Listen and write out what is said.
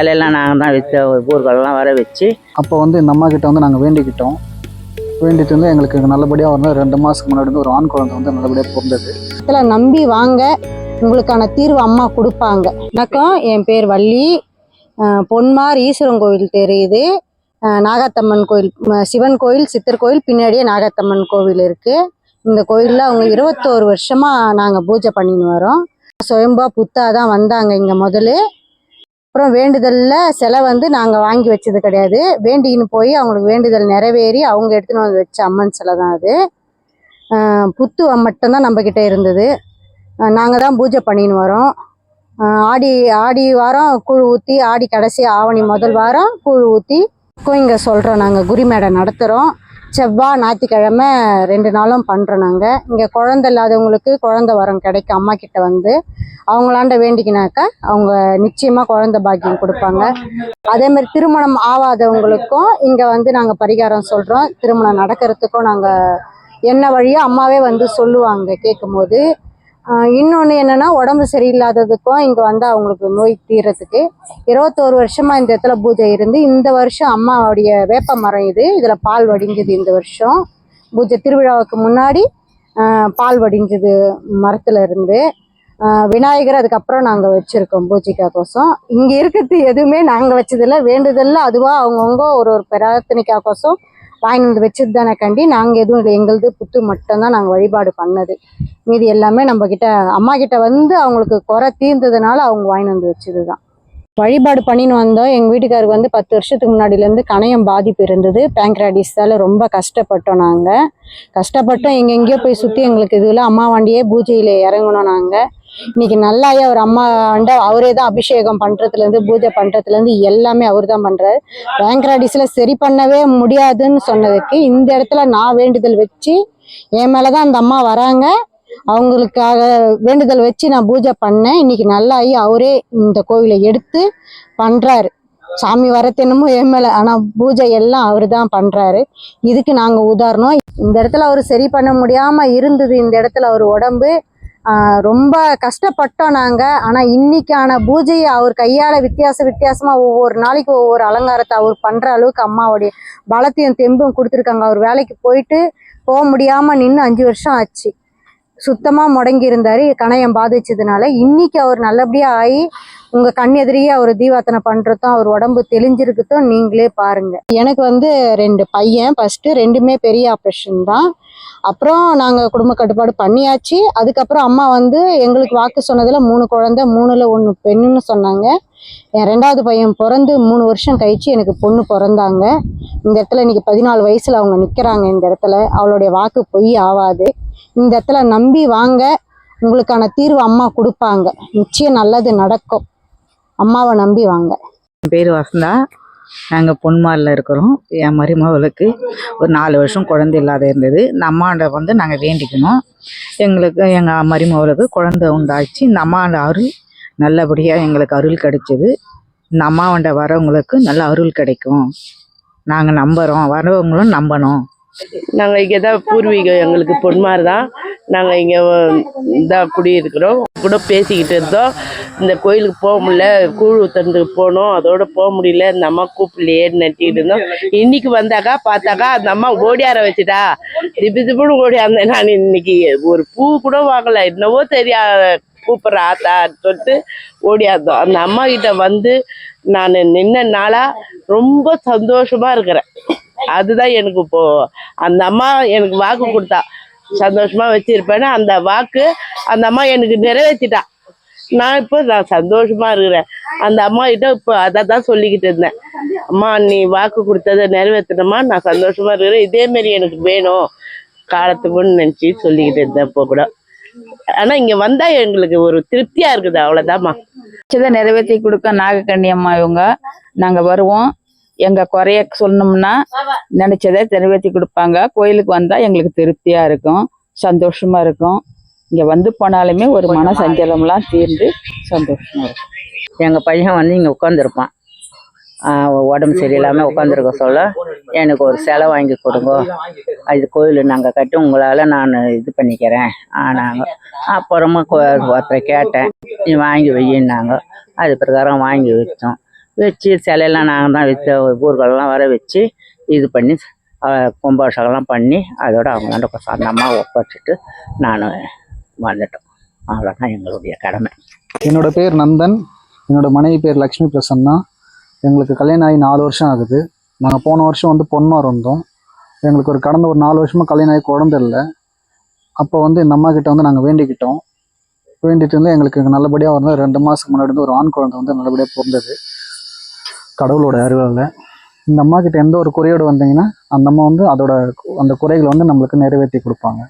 இலையெல்லாம் நாங்கள் தான் வச்சு ஊர்களெல்லாம் வர வச்சு. அப்போ வந்து இந்த அம்மா கிட்ட வந்து நாங்கள் வேண்டிக்கிட்டோம். வேண்டிட்டு வந்து எங்களுக்கு நல்லபடியாக வந்து ரெண்டு மாதத்துக்கு முன்னாடி வந்து ஒரு ஆண் குழந்தை வந்து நல்லபடியாக பிறந்தது. இடத்துல நம்பி வாங்க உங்களுக்கான தீர்வு அம்மா கொடுப்பாங்க. வணக்கம் என் பேர் வள்ளி. பொன்மார் ஈஸ்வரன் கோவில் தெரியுது. நாகாத்தம்மன் கோயில் சிவன் கோயில் சித்தர் கோயில் பின்னாடியே நாகாத்தம்மன் கோவில் இருக்கு. இந்த கோயிலில் அவங்க இருபத்தோரு வருஷமா நாங்கள் பூஜை பண்ணின்னு வரோம். சுயம்பா புத்தா தான் வந்தாங்க இங்கே முதல்ல. அப்புறம் வேண்டுதலில் சிலை வந்து நாங்கள் வாங்கி வச்சது கிடையாது. வேண்டிக்கின்னு போய் அவங்களுக்கு வேண்டுதல் நிறைவேறி அவங்க எடுத்துன்னு வந்து வச்ச அம்மன் சிலை தான் அது. புத்து மட்டும்தான் நம்மக்கிட்ட இருந்தது. நாங்கள் தான் பூஜை பண்ணின்னு வரோம். ஆடி ஆடி வாரம் கூழ் ஊற்றி ஆடி கடைசி ஆவணி முதல் வாரம் கூழ் ஊற்றி இங்கே சொல்கிறோம் நாங்கள் குருமேடை நடத்துகிறோம் செவ்வாய் ஞாயிற்றுக்கிழமை ரெண்டு நாளும் பண்ணுறோம் நாங்கள் இங்கே குழந்தை இல்லாதவங்களுக்கு குழந்தை வரம் கிடைக்கும் அம்மா கிட்ட வந்து. அவங்களாண்ட வேண்டிக்கினாக்கா அவங்க நிச்சயமாக குழந்தை பாக்கியம் கொடுப்பாங்க. அதே மாதிரி திருமணம் ஆகாதவங்களுக்கும் இங்கே வந்து நாங்கள் பரிகாரம் சொல்கிறோம் திருமணம் நடக்கிறதுக்கும் நாங்கள் என்ன வழியோ அம்மாவே வந்து சொல்லுவாங்க கேட்கும்போது இன்னொன்று என்னென்னா உடம்பு சரியில்லாததுக்கும் இங்கே வந்து அவங்களுக்கு நோய் தீர்றதுக்கு இருபத்தோரு வருஷமாக இந்த இடத்துல பூஜை இருந்து இந்த வருஷம் அம்மாவுடைய வேப்ப மரம் இது இதில் பால் வடிஞ்சது இந்த வருஷம். பூஜை திருவிழாவுக்கு முன்னாடி பால் வடிஞ்சது மரத்தில் இருந்து. விநாயகர் அதுக்கப்புறம் நாங்கள் வச்சுருக்கோம் பூஜைக்காகோசம். இங்கே இருக்கிறது எதுவுமே நாங்கள் வச்சதில்ல வேண்டுதல்ல அதுவாக அவங்கவுங்க ஒரு ஒரு பிரார்த்தனைக்காகோசம் வாங்கிட்டு வந்து வச்சது தானே கண்டி. நாங்கள் எதுவும் இல்லை எங்களது புத்து மட்டும்தான் நாங்கள் வழிபாடு பண்ணது. மீதி எல்லாமே நம்ம அம்மா கிட்ட வந்து அவங்களுக்கு குறை தீர்ந்ததுனால அவங்க வாங்கிட்டு வந்து வச்சது தான் வழிபாடு பண்ணின்னு வந்தோம். எங்கள் வீட்டுக்காருக்கு வந்து பத்து வருஷத்துக்கு முன்னாடிலேருந்து கணையம் பாதிப்பு இருந்தது. பேங்க்ராடிஸால் ரொம்ப கஷ்டப்பட்டோம் நாங்கள் கஷ்டப்பட்டோம். எங்கெங்கேயோ போய் சுற்றி எங்களுக்கு இதில் அம்மா வண்டியே பூஜையில் இறங்கணும் நாங்கள் இன்னைக்கு நல்லாயே அவர் அம்மா ஆண்ட அவரே தான் அபிஷேகம் பண்ணுறதுலேருந்து பூஜை பண்ணுறதுலேருந்து எல்லாமே அவர் தான் பண்ணுறாரு பேங்க்ராடிஸில் சரி பண்ணவே முடியாதுன்னு சொன்னதுக்கு இந்த இடத்துல நான் வேண்டுதல் வச்சு என் மேலே தான் அந்த அம்மா வராங்க. அவங்களுக்காக வேண்டுதல் வச்சு நான் பூஜை பண்ணேன். இன்னைக்கு நல்லாயி அவரே இந்த கோவிலை எடுத்து பண்றாரு. சாமி வரத்தென்னமோ என் மேல ஆனா பூஜை எல்லாம் அவர் தான் பண்றாரு. இதுக்கு நாங்க உதாரணம். இந்த இடத்துல அவர் சரி பண்ண முடியாம இருந்தது இந்த இடத்துல அவர் உடம்பு. ரொம்ப கஷ்டப்பட்டோம் நாங்க. ஆனா இன்னைக்கான பூஜையை அவர் கையால வித்தியாச வித்தியாசமா ஒவ்வொரு நாளைக்கு ஒவ்வொரு அலங்காரத்தை அவர் பண்ற அளவுக்கு அம்மாவுடைய பலத்தையும் தெம்பும் கொடுத்துருக்காங்க. அவர் வேலைக்கு போயிட்டு போக முடியாம நின்று அஞ்சு வருஷம் ஆச்சு. சுத்தமாக முடங்கி இருந்தாரு கணையம் பாதிச்சதுனால இன்னைக்கு அவர் நல்லபடியா ஆகி உங்க கண் எதிரியே அவர் தீவாத்தனை பண்றதும் அவர் உடம்பு தெளிஞ்சிருக்கதும் நீங்களே பாருங்க. எனக்கு வந்து ரெண்டு பையன் ஃபர்ஸ்ட் ரெண்டுமே பெரிய ஆப்ரேஷன் தான். அப்புறம் நாங்க குடும்ப கட்டுப்பாடு பண்ணியாச்சு. அதுக்கப்புறம் அம்மா வந்து எங்களுக்கு வாக்கு சொன்னதுல மூணு குழந்தை மூணுல ஒன்று பெண்ணுன்னு சொன்னாங்க. என் ரெண்டாவது பையன் பிறந்து மூணு வருஷம் கழிச்சு எனக்கு பொண்ணு பிறந்தாங்க. இந்த இடத்துல இன்னைக்கு பதினாலு வயசுல அவங்க நிக்கிறாங்க இந்த இடத்துல. அவளுடைய வாக்கு பொய் ஆகாது இந்த இடத்துல நம்பி வாங்க. உங்களுக்கான தீர்வு அம்மா கொடுப்பாங்க. நிச்சயம் நல்லது நடக்கும். அம்மாவை நம்பி வாங்க. என் பேர் வசந்தா. நாங்கள் பொன்மாரில் இருக்கிறோம். என் மருமகளுக்கு ஒரு நாலு வருஷம் குழந்தை இல்லாத இருந்தது. இந்த அம்மாண்ட வந்து நாங்கள் வேண்டிக்கணும். எங்களுக்கு எங்கள் மருமகளுக்கு குழந்தை உண்டாச்சு. இந்த அம்மாண்ட அருள் நல்லபடியாக எங்களுக்கு அருள் கிடைச்சிது. இந்த அம்மாவண்ட வரவங்களுக்கு நல்ல அருள் கிடைக்கும். நாங்கள் நம்புகிறோம் வரவங்களும் நம்பணும். நாங்கள் இங்கே தான் பூர்வீகம் எங்களுக்கு பொன்மார் தான் நாங்கள் இங்கே தான் குடியிருக்கிறோம். கூட பேசிக்கிட்டு இருந்தோம். இந்த கோயிலுக்கு போக முடியல. கூழ் ஊத்துறதுக்கு போனோம். அதோட போக முடியல. இந்த அம்மா கூப்பிடலையே நட்டிக்கிட்டு இருந்தோம். இன்னைக்கு வந்தாக்கா பார்த்தாக்கா அந்த அம்மா ஓடியார வச்சுட்டா. திப்பு திப்புன்னு ஓடியாந்தேன் நான் இன்னைக்கு. ஒரு பூ கூட வாங்கல. என்னவோ தெரியா கூப்பிட்ற ஆத்தான்னு சொல்லிட்டு ஓடியாந்தோம். அந்த அம்மா கிட்ட வந்து நான் நின்ன நாளா ரொம்ப சந்தோஷமா இருக்கிறேன். அதுதான் எனக்கு இப்போ அந்த அம்மா எனக்கு வாக்கு கொடுத்தா. சந்தோஷமா வச்சிருப்பேன்னு அந்த வாக்கு அந்த அம்மா எனக்கு நிறைவேற்றிட்டா நான் இப்போ நான் சந்தோஷமா இருக்கிறேன். அந்த அம்மா கிட்ட இப்போ அதை தான் சொல்லிக்கிட்டு இருந்தேன். அம்மா நீ வாக்கு கொடுத்ததை நிறைவேற்றினம்மா நான் சந்தோஷமா இருக்கிறேன். இதே மாதிரி எனக்கு வேணும். காலத்துக்குன்னு நினச்சி சொல்லிக்கிட்டு இருந்தேன் இப்போ கூட. ஆனா இங்க வந்தா எங்களுக்கு ஒரு திருப்தியா இருக்குது. அவ்வளவுதாம்மா. நிறைவேற்றி கொடுக்க நாகக்கண்ணி அம்மா இவங்க. நாங்க வருவோம். எங்க குறைய சொன்னோம்னா நினைச்சதை நிறைவேற்றி கொடுப்பாங்க. கோயிலுக்கு வந்தா எங்களுக்கு திருப்தியா இருக்கும் சந்தோஷமா இருக்கும். இங்க வந்து போனாலுமே ஒரு மன சஞ்சலம்லாம் தீர்ந்து சந்தோஷமா இருக்கும். எங்கள் பையன் வந்து இங்கே உட்காந்துருப்பான் உடம்பு சரியில்லாமல் உட்காந்துருக்க சொல்ல எனக்கு ஒரு சிலை வாங்கி கொடுங்க. அது கோயில் நாங்கள் கட்டி உங்களால் நான் இது பண்ணிக்கிறேன் ஆனாங்க. அப்புறமா ஒருத்தரை கேட்டேன் நீ வாங்கி வையின்னாங்க. அது பிரகாரம் வாங்கி வச்சோம். வச்சு சிலையெல்லாம் நாங்கள் தான் வச்சு ஊர்களெல்லாம் வர வச்சு இது பண்ணி கும்பாபிஷேகம்லாம் பண்ணி அதோட அவங்களாண்ட கொ- அந்த அம்மா ஒப்படைச்சிட்டு நான் வந்துட்டோம். அவ்வளோதான் எங்களுடைய கடமை. என்னோட பேர் நந்தன். என்னோட மனைவி பேர் லக்ஷ்மி பிரசன்னா. எங்களுக்கு கல்யாணம் ஆகி நாலு வருஷம் ஆகுது. நாங்கள் போன வருஷம் வந்து பொன்மார் வந்தோம் எங்களுக்கு ஒரு கடந்த ஒரு நாலு வருஷமாக கல்யாணம் ஆகி குழந்தை இல்லை. அப்போ வந்து இந்த அம்மா கிட்ட வந்து நாங்கள் வேண்டிக்கிட்டோம். வேண்டிட்டு வந்து எங்களுக்கு நல்லபடியாக வந்து ரெண்டு மாதத்துக்கு முன்னாடி வந்து ஒரு ஆண் குழந்தை வந்து நல்லபடியாக பிறந்தது. கடவுளோட அருளால் இந்த அம்மா கிட்ட எந்த ஒரு குறையோடு வந்தீங்கன்னா அந்த அம்மா வந்து அதோட அந்த குறைகளை வந்து நம்மளுக்கு நிறைவேற்றி கொடுப்பாங்க.